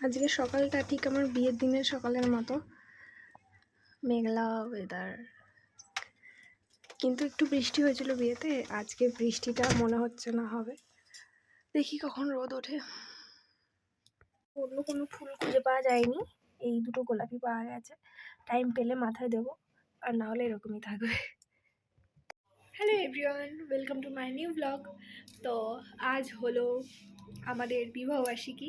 আজকে সকালটা ঠিক আমার বিয়ের দিনের সকালের মতো। মেঘলা ওয়েদার কিন্তু একটু বৃষ্টি হয়েছিল বিয়েতে, আজকে বৃষ্টিটা মনে হচ্ছে না হবে। দেখি কখন রোদ ওঠে। অন্য কোনো ফুল খুঁজে পাওয়া যায়নি। এই দুটো গোলাপি পাওয়া গেছে। টাইম পেলে মাথায় দেবো, আর না হলে এরকমই থাকবে। Hello everyone welcome to my new blog তো আজ হলো আমাদের বিবাহবার্ষিকী।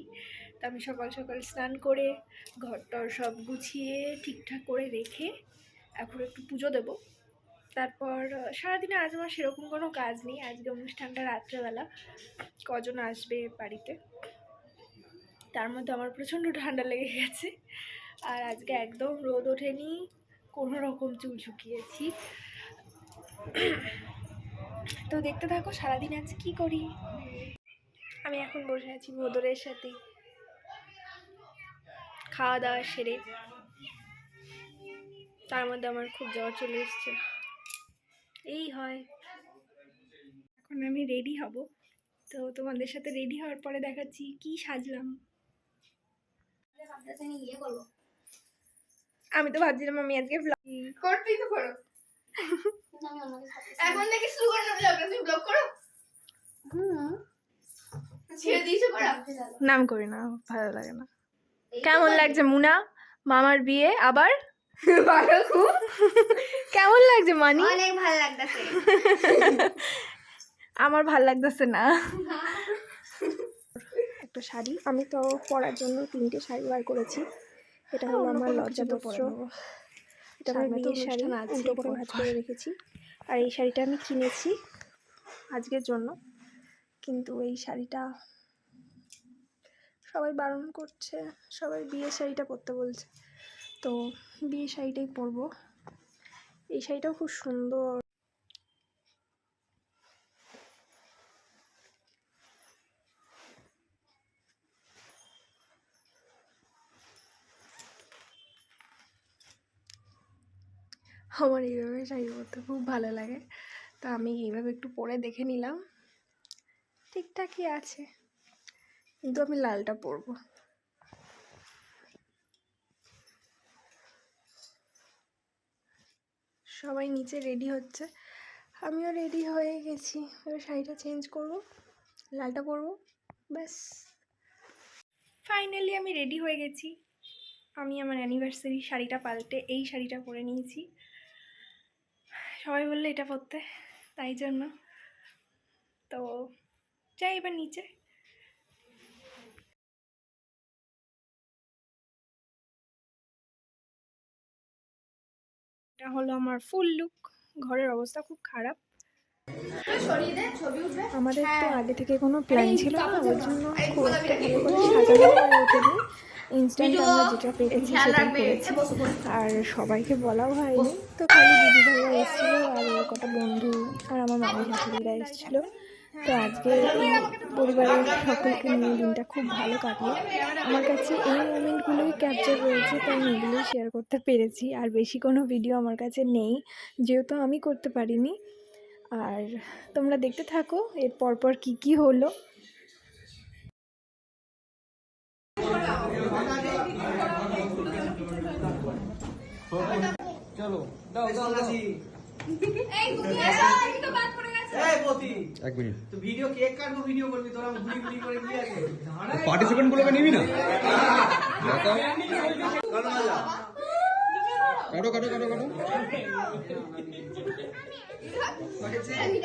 আমি সকাল সকাল স্নান করে ঘরটর সব গুছিয়ে ঠিকঠাক করে রেখে এখন একটু পুজো দেব। তারপর সারাদিনে আজ আমার সেরকম কোনো কাজ নেই। আজকে অনুষ্ঠানটা রাত্রেবেলা। কজন আসবে বাড়িতে? তার মধ্যে আমার প্রচণ্ড ঠান্ডা লেগে গেছে। আর আজকে একদম রোদ ওঠেনি। কোনো রকম চুল শুকিয়েছি। তো দেখতে থাকো সারাদিন আজ কি করি। আমি এখন বসে আছি ভোদরের সাথে। খাওয়া দাওয়া সেরে তার মধ্যে আমার খুব জ্বর চলে এসছে। এই হয়। এখন আমি রেডি হব। তো তোমাদের সাথে রেডি হওয়ার পরে দেখাচ্ছি কি সাজলাম। আমি তো ভাবছিলাম আমি আজকে করতেই তো করো এখন থেকে শুরু করে না ব্লগ তুমি ব্লগ করো। ছেড়ে দিয়েছ করা নাম করি না ভালো লাগে না। কেমন লাগছে মুনা? মামার বিয়ে আবার? ভালো খুব। কেমন লাগছে মানি? অনেক ভালো লাগতেছে। আমার ভালো লাগতেছে না। একটা শাড়ি। আমি তো পরার জন্য তিনটে শাড়ি বার করেছি। এটা হলো আমার লজ্জাপত্র এটা আমার বিয়ের শাড়ি উল্টো করে ভাঁজ করে রেখেছি। আর এই শাড়িটা আমি কিনেছি আজকের জন্য। কিন্তু এই শাড়িটা সবাই বারণ করছে, সবাই বিয়ে শাড়িটা পরতে বলছে। তো বিয়ে শাড়িটাই পরবো। এই শাড়িটাও খুব সুন্দর। আমার এইভাবে শাড়ি পরতে খুব ভালো লাগে। তো আমি এইভাবে একটু পরে দেখে নিলাম। ঠিকঠাকই আছে। কিন্তু আমি লালটা পরবো। সবাই নিচে রেডি হচ্ছে। আমিও রেডি হয়ে গেছি। এবার শাড়িটা চেঞ্জ করব, লালটা পরবো, ব্যাস। ফাইনালি আমি রেডি হয়ে গেছি। আমি আমার অ্যানিভার্সারি শাড়িটা পাল্টে এই শাড়িটা পরে নিয়েছি। সবাই বলল এটা পরতে, তাই জন্য। তো যাই এবার নিচে। এটা হলো আমার ফুল লুক ঘরের অবস্থা খুব খারাপ। আমাদের তো আগে থেকে কোনো প্ল্যান ছিল না ওর জন্য খুব একটা ভালো করে সাজানো হয়ে ওঠেনি। ইনস্ট্যান্ট আমরা যেটা পেরেছি সেটাই করেছি। আর সবাইকে বলাও হয়নি। তো খালি দিদি ভাইরা এসেছিল আর কটা বন্ধু আর আমার মামা শাশুড়িরা এসেছিল। তো আজকে এই পরিবারের সকলকে নিয়ে দিনটা খুব ভালো কাটলো আমার কাছে এই মোমেন্টগুলোই ক্যাপচার রয়েছে তাই আমি এগুলোই শেয়ার করতে পেরেছি আর বেশি কোনো ভিডিও আমার কাছে নেই যেহেতু আমি করতে পারিনি আর তোমরা দেখতে থাকো এর পরপর কি কি হলো চলো দাও দাও এই এই তো বাদ পড়ে এক মিনিট। তো ভিডিও কেক কাটবো ভিডিও করবি তোরা ঘুরি ঘুরি করে কি আছে পার্টিসিপেন্ট গুলোকে নিবি না। কাটো কাটো কাটো কাটো। আমি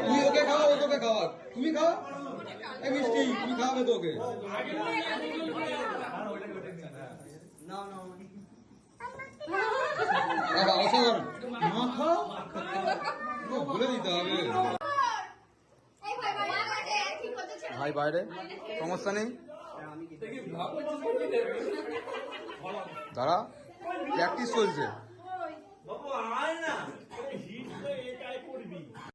তুই ওকে খাওয়া ও তোকে খাওয়া তুমি খাও তুমি খাওয়াবে তো ওকে বাবা অসাধারণ মা খাও বলে দিতে হবে ভাই, বাইরে? সমস্যা নেই? দাঁড়া প্র্যাকটিস চলছে। ఆయన